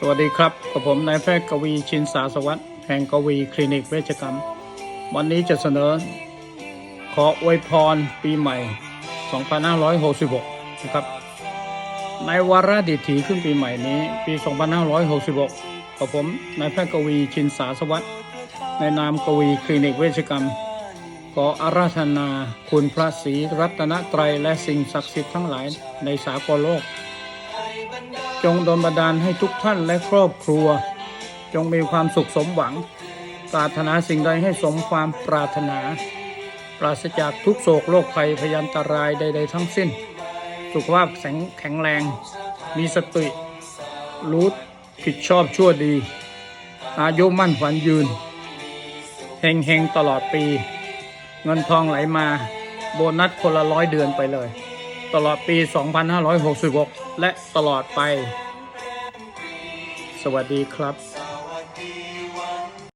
สวัสดีครับกับผมนายแพทย์กวีชินสาสวัสดิ์แห่งกวีคลินิกเวชกรรม วันนี้จะเสนอ ขออวยพรปีใหม่ 2566 นะครับ ในวาระดิถีขึ้นปีใหม่นี้ ปี 2566กับผมนายแพทย์กวีชินสาสวัสดิ์ในนามกวีคลินิกเวชกรรม ขออาราธนาคุณพระศรีรัตนตรัยและสิ่งศักดิ์สิทธิ์ทั้งหลายในสากลโลก จงดลบันดาลให้ทุกท่านและครอบครัว จงมีความสุขสมหวัง ปรารถนาสิ่งใดให้สมความปรารถนา ปราศจากทุกโศกโรคภัยพยันตรายใด ๆ ทั้งสิ้น สุขภาพแข็งแข็งแรง มีสติ รู้ผิดชอบชั่วดี อายุมั่นขวัญยืนเฮงเฮงๆตลอดปี เงินทองไหลมา โบนัสคนละร้อยเดือนไปเลย ตลอดปี 2566 และตลอดไป สวัสดีครับ